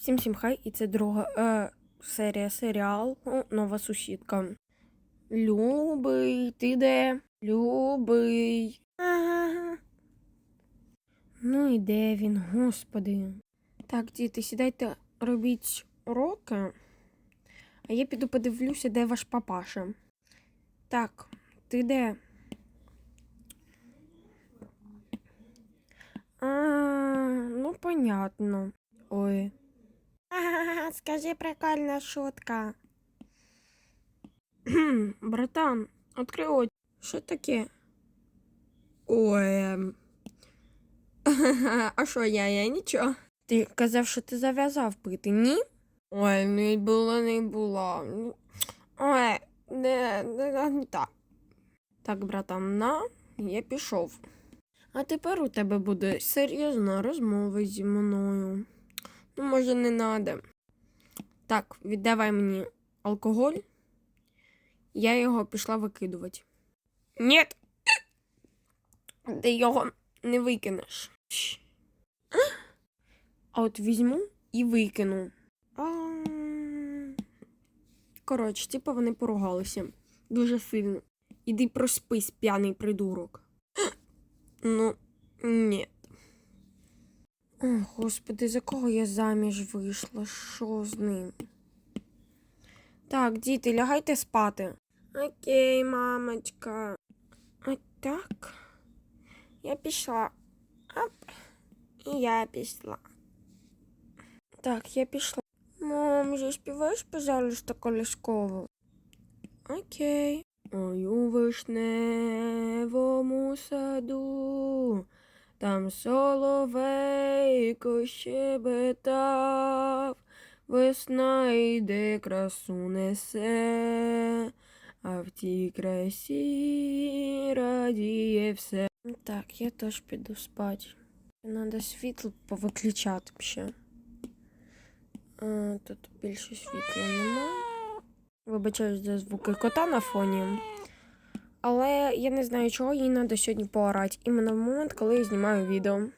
Всім всім хай, і це друга е, серія серіалу Нова сусідка. Любий, ти де? Любий. Ну і де він, господи. Так, діти, сідайте, робіть уроки. А я піду подивлюся, де ваш папаша. Так, ти де? А, ну, понятно. Ой. Ага, скажи прикольна шутка. Братан, открой очі. Що таке? Ой. А що я, я нічого. Ти казав, що ти зав'язав пити, ні? Ой, не було, не було. Ну, Ой, не, не, не так. Так, братан, на, я пішов. А тепер у тебе буде серйозна розмова зі мною. Ну, може, не надо. Так, віддавай мені алкоголь. Я його пішла викидувати. Ні. Ти його не викинеш. А от візьму і викину. Коротше, типу вони поругалися дуже сильно. Іди проспись, п'яний придурок. Ну, ні. О, господи, за кого я заміж вийшла? Що з ним? Так, діти, лягайте спати. Окей, мамочка. А так. Я пішла. Оп. І я пішла. Так, я пішла. Мам, заспіваєш, пожалуйста, колискову? Окей. Ой, у вишневому саду, там соловейко щебетав, весна йде, красу несе, а в тій красі радіє все. Так, я теж піду спати. Надо світло повиключати ще. Тут більше світла немає. Вибачаюсь за звуки кота на фоні. Але я не знаю, чого їй треба сьогодні поорати. Іменно в момент, коли я знімаю відео.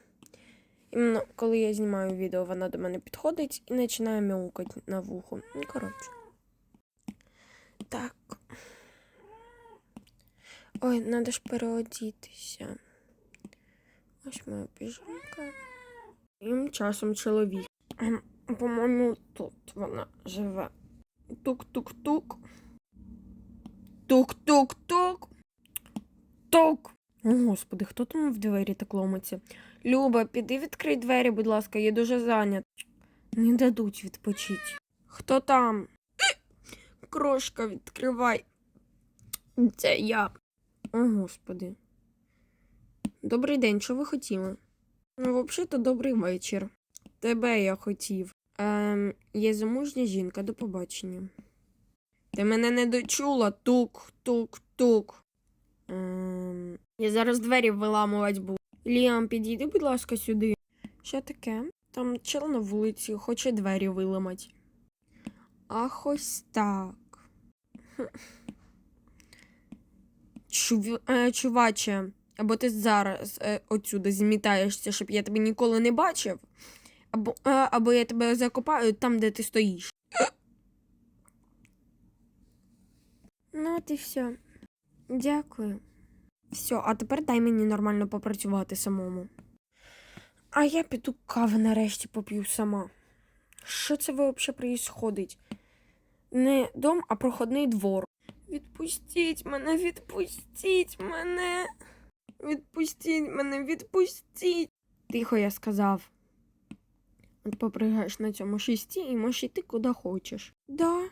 Іменно коли я знімаю відео, вона до мене підходить і починає мяукати на вухо. Ну, коротше. Так. Ой, треба ж переодітися. Ось моя піжамка. Тим часом чоловік. Ем, По-моєму, тут вона живе. Тук-тук-тук. Тук-тук-тук. Тук. О, господи, хто там в двері так ломиться? Люба, піди відкрий двері, будь ласка, я дуже зайнят. Не дадуть відпочити. Хто там? Крошка, відкривай. Це я. О, господи. Добрий день, що ви хотіли? Ну, взагалі-то добрий вечір. Тебе я хотів. Ем, є замужня жінка, до побачення. Ти мене не дочула, тук, тук, тук. Ем, я зараз двері виламувати буду. Ліам, підійди, будь ласка, сюди. Що таке? Там чел на вулиці хоче двері виламати. Ах, ось так. Чув... Е, чуваче, або ти зараз е, отсюди змітаєшся, щоб я тебе ніколи не бачив. Або, е, або я тебе закопаю там, де ти стоїш. Ну, от і все. Дякую. Все, а тепер дай мені нормально попрацювати самому. А я піду кави нарешті поп'ю сама. Що це взагалі происходить? Не дом, а проходний двор. Відпустіть мене, відпустіть мене. Відпустіть мене, відпустіть. Тихо, я сказав. От попригаєш на цьому шесті і можеш йти куди хочеш. Да.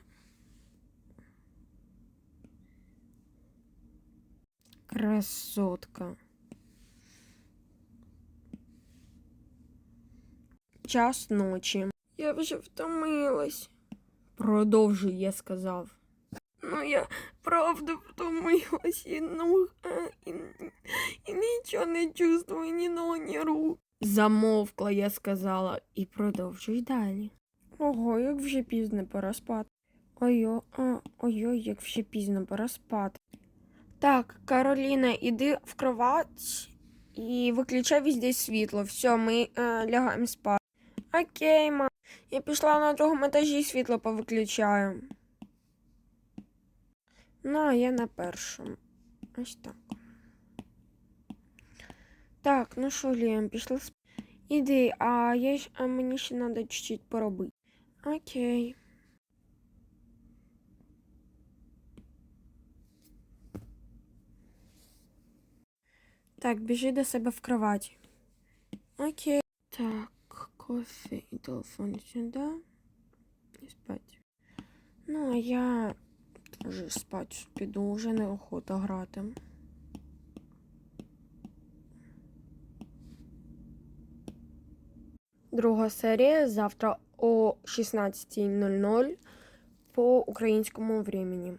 Красотка. Час ночі. Я вже втомилась. Продовжуй, я сказав. Ну, я правда втомилась і ну, е, і, і нічого не чувствую, ні ног, ні рук. Замовкла, я сказала, і продовжуй далі. Ого, як вже пізно пора спати. Ой-ой, як вже пізно пора спати. Так, Кароліна, іди в кровать і виключай везде світло. Все, ми е, лягаємо спати. Окей, ма. Я пішла на другому етажі світло повиключаю. Ну, а я на першому. Ось так. Так, ну що, Ліам, пішла сп... Іди, а, я, а мені ще треба чуть-чуть поробити. Окей. Так, біжи до себе в кроваті. Окей. Так, кофе і телефон сюди. І спать. Ну, а я вже спать піду, вже неохота грати. Друга серія завтра о 16.00 по українському времени.